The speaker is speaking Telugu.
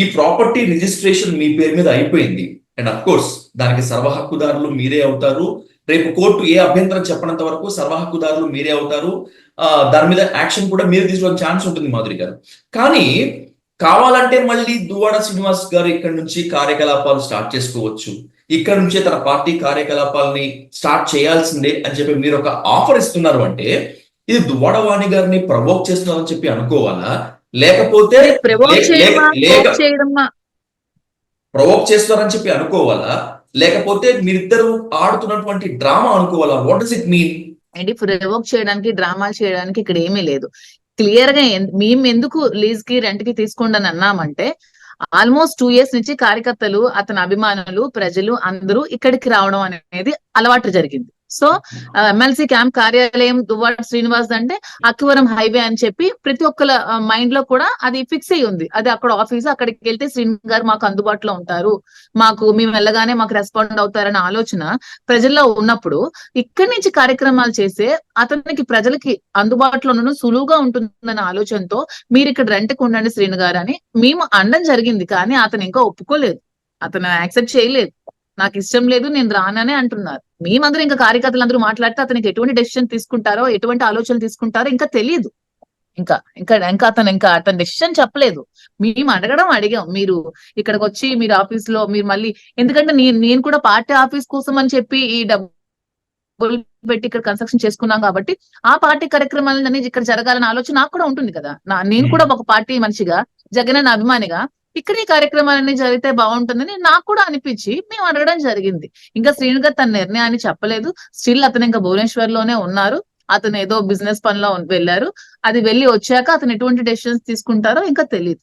ఈ ప్రాపర్టీ రిజిస్ట్రేషన్ మీ పేరు మీద అయిపోయింది. అండ్ అఫ్ కోర్స్ దానికి సర్వ హక్కుదారులు మీరే అవుతారు. రేపు కోర్టు ఏ అభ్యంతరం చెప్పనంత వరకు సర్వ హక్కుదారులు మీరే అవుతారు. దాని మీద యాక్షన్ కూడా మీరు తీసుకోవడం ఛాన్స్ ఉంటుంది మాధురి గారు. కానీ కావాలంటే మళ్ళీ దువ్వాడ శ్రీనివాస్ గారు ఇక్కడ నుంచి కార్యకలాపాలు స్టార్ట్ చేసుకోవచ్చు. ఇక్కడ నుంచే తన పార్టీ కార్యకలాపాలని స్టార్ట్ చేయాల్సిందే అని చెప్పి మీరు ఒక ఆఫర్ ఇస్తున్నారు అంటే ఇది దువ్వాడవాణి గారిని ప్రవోక్ చేస్తున్నారని చెప్పి అనుకోవాలా? లేకపోతే ప్రవోక్ చేస్తున్నారని చెప్పి అనుకోవాలా? లేకపోతే మీరిద్దరు ఆడుతున్నటువంటి డ్రామా అనుకోవాలా? వాట్ డస్ ఇట్ మీన్ ఏంటి? ప్రవోక్ చేయడానికి డ్రామాలు చేయడానికి ఇక్కడ ఏమీ లేదు. క్లియర్గా మేము ఎందుకు లీజ్కి రెంట్కి తీసుకోండి అని అన్నామంటే ఆల్మోస్ట్ టూ ఇయర్స్ నుంచి కార్యకర్తలు అతని అభిమానులు ప్రజలు అందరూ ఇక్కడికి రావడం అనేది అలవాటు జరిగింది. సో ఎమ్మెల్సీ క్యాంప్ కార్యాలయం దువ్వాడ శ్రీనివాస్ అంటే అక్కివరం హైవే అని చెప్పి ప్రతి ఒక్కల మైండ్లో కూడా అది ఫిక్స్ అయ్యి ఉంది. అది అక్కడ ఆఫీస్ అక్కడికి వెళ్తే శ్రీని గారు మాకు అందుబాటులో ఉంటారు. మాకు మేము వెళ్ళగానే మాకు రెస్పాండ్ అవుతారనే ఆలోచన ప్రజల్లో ఉన్నప్పుడు ఇక్కడి నుంచి కార్యక్రమాలు చేసే అతనికి ప్రజలకి అందుబాటులో ఉండడం సులువుగా ఉంటుందనే ఆలోచనతో మీరు ఇక్కడ రెంట్కి ఉండండి శ్రీను గారు అని మేము అనడం జరిగింది. కానీ అతను ఇంకా ఒప్పుకోలేదు. అతను యాక్సెప్ట్ చేయలేదు. నాకు ఇష్టం లేదు నేను రాననే అంటున్నారు. మేమందరం ఇంకా కార్యకర్తలు అందరూ మాట్లాడితే అతనికి ఎటువంటి డెసిషన్ తీసుకుంటారో ఎటువంటి ఆలోచనలు తీసుకుంటారో ఇంకా తెలియదు ఇంకా ఇంకా ఇంకా అతను ఇంకా అతను డెసిషన్ చెప్పలేదు. మేము అడగడం అడిగాం. మీరు ఇక్కడికి వచ్చి మీరు ఆఫీస్లో మీరు మళ్ళీ ఎందుకంటే నేను నేను కూడా పార్టీ ఆఫీస్ కోసం అని చెప్పి ఈ డబ్బులు పెట్టి ఇక్కడ కన్స్ట్రక్షన్ చేసుకున్నాం కాబట్టి ఆ పార్టీ కార్యక్రమాలన్నీ ఇక్కడ జరగాలన్న ఆలోచన నాకు కూడా ఉంటుంది కదా. నా నేను కూడా ఒక పార్టీ మనిషిగా జగన్ అభిమానిగా ఇక్కడ ఈ కార్యక్రమాలన్నీ జరిగితే బాగుంటుందని నాకు కూడా అనిపించి మేము అడగడం జరిగింది. ఇంకా శ్రీను గారు తన నిర్ణయాన్ని చెప్పలేదు. స్టిల్ అతను ఇంకా భువనేశ్వర్లోనే ఉన్నారు. అతను ఏదో బిజినెస్ పనిలో వెళ్ళారు. అది వెళ్ళి వచ్చాక అతను ఎటువంటి డెసిషన్స్ తీసుకుంటారో ఇంకా తెలియదు